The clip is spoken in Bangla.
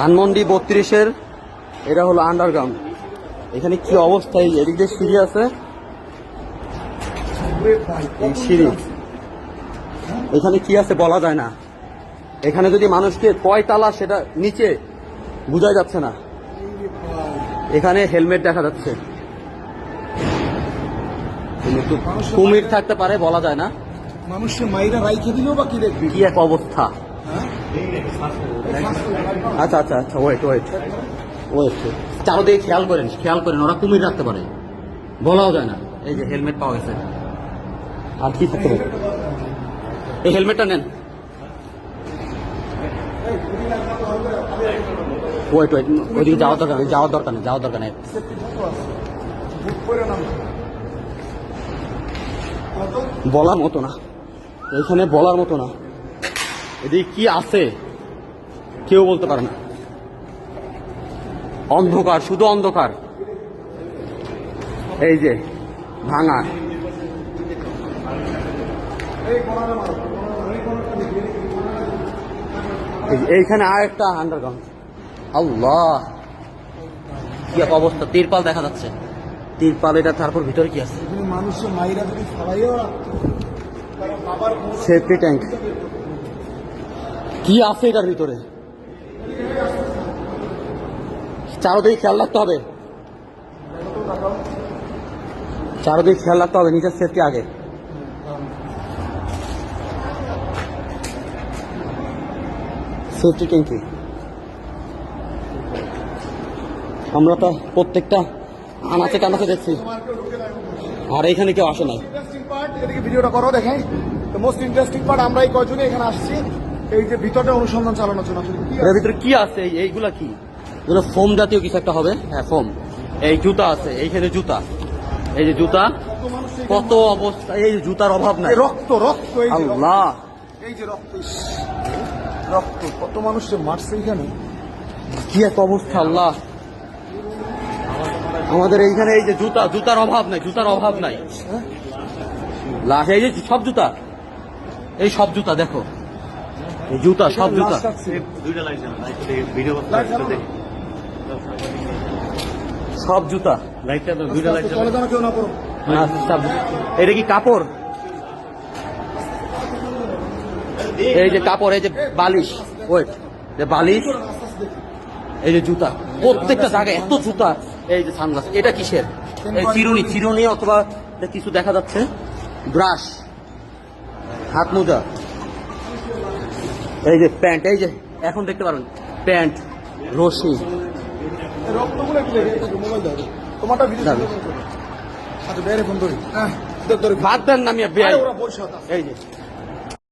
ধানমন্ডি বত্রিশের এটা হলো আন্ডারগ্রাউন্ড এখানে কি অবস্থা? এই এদিক দিয়ে সিঁড়ি আছে। এই সিঁড়ি। এখানে কি আছে বলা যায় না। এখানে যদি মানুষকে কয় তালা সেটা নিচে বোঝা যাচ্ছে না। এখানে হেলমেট দেখা যাচ্ছে। কুমির থাকতে পারে বলা যায় না। মানুষকে মাইরা রাইখে দিলেও বা কি দেখবি? কি এক অবস্থা। আচ্ছা আচ্ছা আচ্ছা ওয়েট ওয়েট ওয়েট চারোদিকে খেয়াল করেন খেয়াল করেন, ওরা কুমির রাখতে পারে। বলাও যায় না। এই যে হেলমেট পাওয়া গেছে। আর কি থাকতে পারে? এই হেলমেটটা নেন। ওয়েট ওয়েট ওইদিকে যাওয়ার দরকার নেই, যাওয়ার দরকার নেই, যাওয়ার দরকার নেই। বলার মতো না। এখানে বলার মতো না। এদিকে কি আছে কেউ বলতে পারে না। অন্ধকার শুধু অন্ধকার। এই যে ভাঙা। এই- এইখানে আর একটা আন্ডারগ্রাউন্ড আল্লাহ কি এক অবস্থা। তিরপাল দেখা যাচ্ছে। তিরপাল এটা তারপর ভিতরে কি আছে? মানুষের মাইরা যদি সেফটি ট্যাঙ্ক। কি আছে এটার ভিতরে? চারোদিকে খেয়াল রাখতে হবে। চারোদিকে খেয়াল রাখতে হবে, নিজের সেফটি আগে। সেফটি ট্যাঙ্কি আমরা তো প্রত্যেকটা আনাচে কানাচে দেখছি। আর এখানে কেউ আসে নাই। ভিডিওটা করো দেখেন। মোস্ট ইন্টারেস্টিং পার্ট আমরা এই কয়জনে এখানে আসছি? এই যে ভিতরটা অনুসন্ধান চালানোর জন্য এর ভিতরে কি আছে? এই- এইগুলা কি? এগুলো ফোম জাতীয় কিছু একটা হবে। হ্যাঁ ফোম। এই জুতা আছে। এইখানে জুতা। এই যে জুতা কত অবস্থা? এই যে জুতার অভাব নাই। রক্ত রক্ত এই আল্লাহ। এই যে রক্ত রক্ত কত মানুষ যে মারছে এখানে কি এক অবস্থা। আল্লাহ। আমাদের এইখানে এই যে জুতা জুতার অভাব নাই জুতার অভাব নাই। হ্যাঁ? লাশ এই যে সব জুতা। এই সব জুতা দেখো। জুতা, সব জুতা। সব জুতা। এটা কি কাপড়? এই যে কাপড়, এই যে বালিশ। ওয়েট, যে বালিশ, এই যে জুতা। প্রত্যেকটা জায়গায় এত জুতা। এই যে সানগ্লাস, এটা কিসের? এই চিরুনি চিরুনি অথবা কিছু দেখা যাচ্ছে। ব্রাশ। হাত মোজা। এই যে প্যান্ট এই যে এখন দেখতে পারেন প্যান্ট রশ্মি ভাত। দেন না আমি এই যে